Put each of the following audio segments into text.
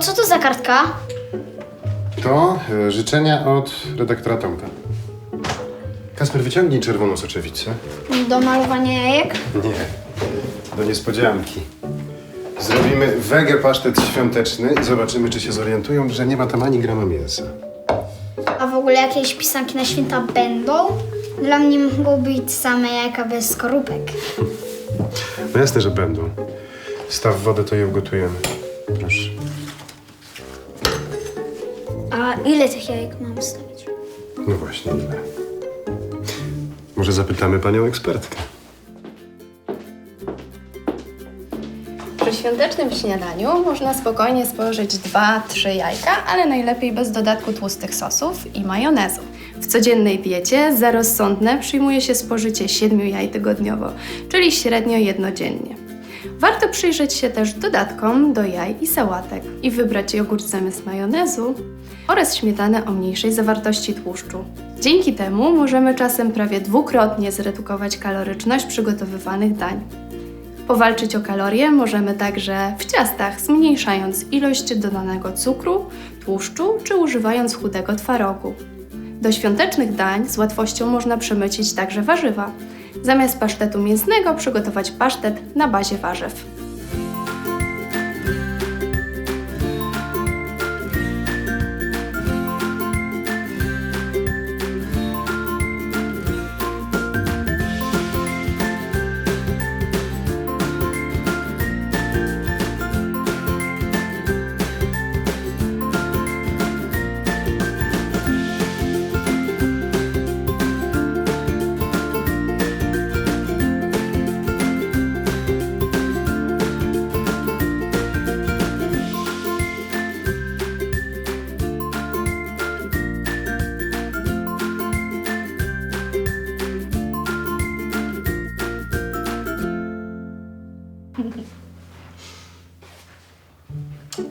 co to za kartka? To e, życzenia od redaktora Tomka. Kasper, wyciągnij czerwoną soczewicę. Do malowania jajek? Nie, do niespodzianki. Zrobimy wege pasztet świąteczny i zobaczymy, czy się zorientują, że nie ma tam ani grama mięsa. A w ogóle jakieś pisanki na święta będą? Dla mnie mogą być same jajka bez skorupek. No jasne, że będą. Staw wodę, to je ugotujemy. Proszę. A ile tych jajek mam stawić? No właśnie, ile? Może zapytamy panią ekspertkę. Przy świątecznym śniadaniu można spokojnie spożyć 2-3 jajka, ale najlepiej bez dodatku tłustych sosów i majonezu. W codziennej diecie za rozsądne przyjmuje się spożycie 7 jaj tygodniowo, czyli średnio jedno dziennie. Warto przyjrzeć się też dodatkom do jaj i sałatek i wybrać jogurt zamiast majonezu oraz śmietanę o mniejszej zawartości tłuszczu. Dzięki temu możemy czasem prawie dwukrotnie zredukować kaloryczność przygotowywanych dań. Powalczyć o kalorie możemy także w ciastach, zmniejszając ilość dodanego cukru, tłuszczu czy używając chudego twarogu. Do świątecznych dań z łatwością można przemycić także warzywa. Zamiast pasztetu mięsnego przygotować pasztet na bazie warzyw.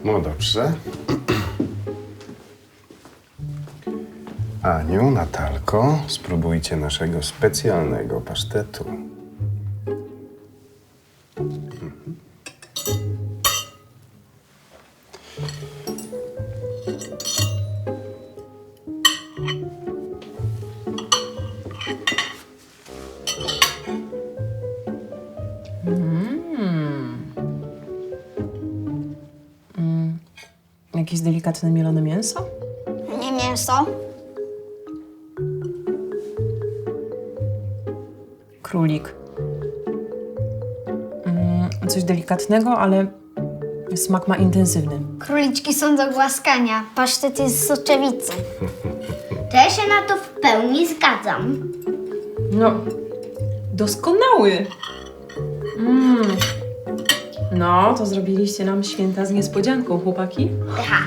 No dobrze. Aniu, Natalko, spróbujcie naszego specjalnego pasztetu. Jakieś delikatne mielone mięso? Nie mięso. Królik. Mm, coś delikatnego, ale smak ma intensywny. Króliczki są do głaskania. Pasztet jest z soczewicy. To ja się na to w pełni zgadzam. No, doskonały! Mm. No, to zrobiliście nam święta z niespodzianką, chłopaki. Ha,